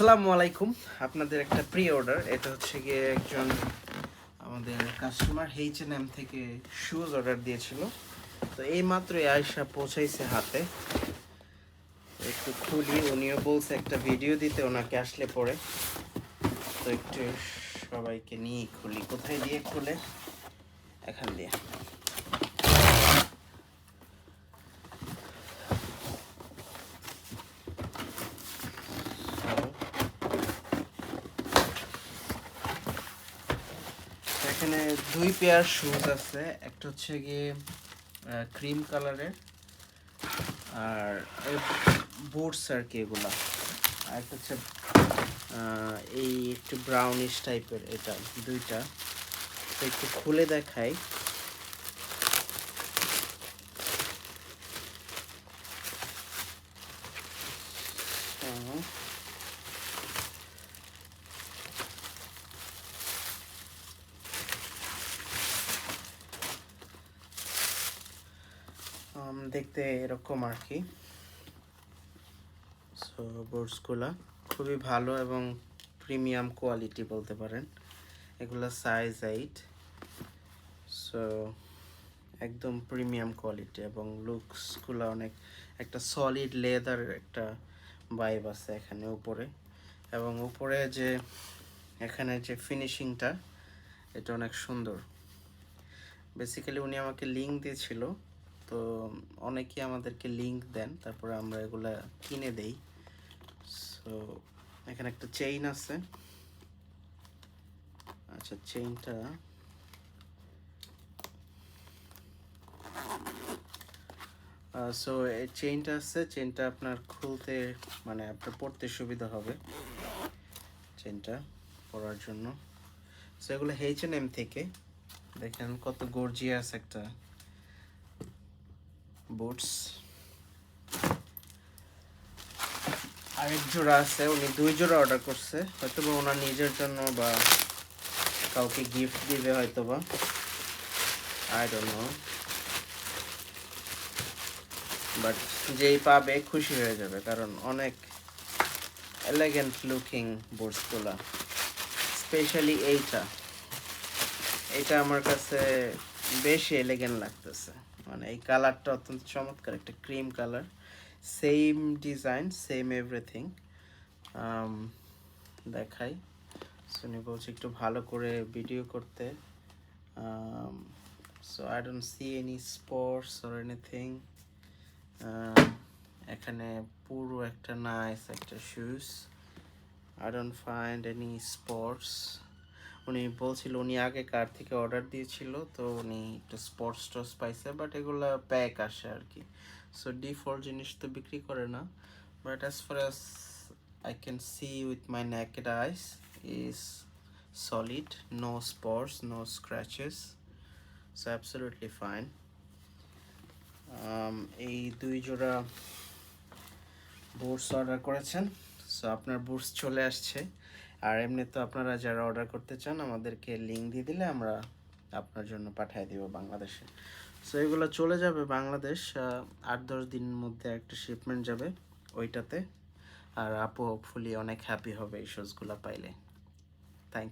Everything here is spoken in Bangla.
আসসালামু আলাইকুম। আপনাদের একটা প্রি অর্ডার এটা হচ্ছে গিয়ে একজন আমাদের কাস্টমার এইচ এন এম থেকে শুজ অর্ডার দিয়েছিল। তো এই মাত্রই আয়সা পৌঁছাইছে হাতে। একটু খুলি, উনিও বলছে একটা ভিডিও দিতে, ওনাকে আসলে পরে। তো একটু সবাইকে নিয়ে খুলি। কোথায় দিয়ে খুলে? এখান দিয়ে। এখানে দুই পেয়ার শুজ আছে। একটা হচ্ছে গিয়ে ক্রিম কালারের আর বুটস আর কি এগুলা। আর একটা হচ্ছে এই একটু ব্রাউনিশ টাইপের এটা, দুইটা। একটু খুলে দেখাই। হুম। দেখতে এরকম আর কি। সো বোর্ডসগুলা খুবই ভালো এবং প্রিমিয়াম কোয়ালিটি বলতে পারেন। এগুলো সাইজ এইট সো একদম প্রিমিয়াম কোয়ালিটি এবং লুকসগুলো অনেক একটা সলিড লেদার একটা ভাইব আছে এখানে উপরে। এবং উপরে যে, এখানে যে ফিনিশিংটা এটা অনেক সুন্দর। বেসিক্যালি উনি আমাকে লিঙ্ক দিয়েছিল। তো অনেকে আমাদেরকে লিঙ্ক দেন, তারপরে আমরা এগুলা কিনে দেই। সো এখানে একটা চেইন আছে। আচ্ছা চেইনটা সো এই চেইনটা আছে চেইনটা আপনার খুলতে মানে আপনার পড়তে সুবিধা হবে। চেইনটা পরার জন্য। সো এগুলো এইচ এন এম থেকে। দেখেন কত গর্জিয়াস একটা বুটস। আরেক জোড়া আছে, উনি দুই জোড়া অর্ডার করছে। হয়তো বা ওনার নিজের জন্য বা কাউকে গিফট দিবে হয়তো বা আই ডোন্ট নো বাট যেই পাবে খুশি হয়ে যাবে, কারণ অনেক এলিগেন্ট লুকিং বুটসগুলা। স্পেশালি এইটা। এটা আমার কাছে বেশি এলিগেন্ট লাগতেছে। মানে এই কালারটা অত্যন্ত চমৎকার, একটা cream colour. Same design same everything দেখাই। শুনি বলছি একটু ভালো করে ভিডিও করতে। So I don't see any sports or anything এখানে পুরো একটা নাইস একটা shoes I don't find any sports উনি বলছিল উনি আগে কার থেকে অর্ডার দিয়েছিল, তো উনি একটু স্পোর্টস টস পাইছে বাট এগুলো প্যাক আসে আর কি। সো ডিফল্ট জিনিস তো বিক্রি করে না। But as far as I can see with my naked eyes is solid no spots no scratches so absolutely fine এই দুই জোড়া বুটস অর্ডার করেছেন। সো আপনার বুটস চলে আসছে। আর এমনি তো আপনারা যারা অর্ডার করতে চান, আমাদেরকে লিঙ্ক দিয়ে দিলে আমরা আপনার জন্য পাঠিয়ে দিব বাংলাদেশে। সো এগুলো চলে যাবে বাংলাদেশ আট দশ দিন মধ্যে একটা শিপমেন্ট যাবে ওইটাতে। আর আপু হোপফুলি অনেক হ্যাপি হবে এই শোজগুলো পাইলে।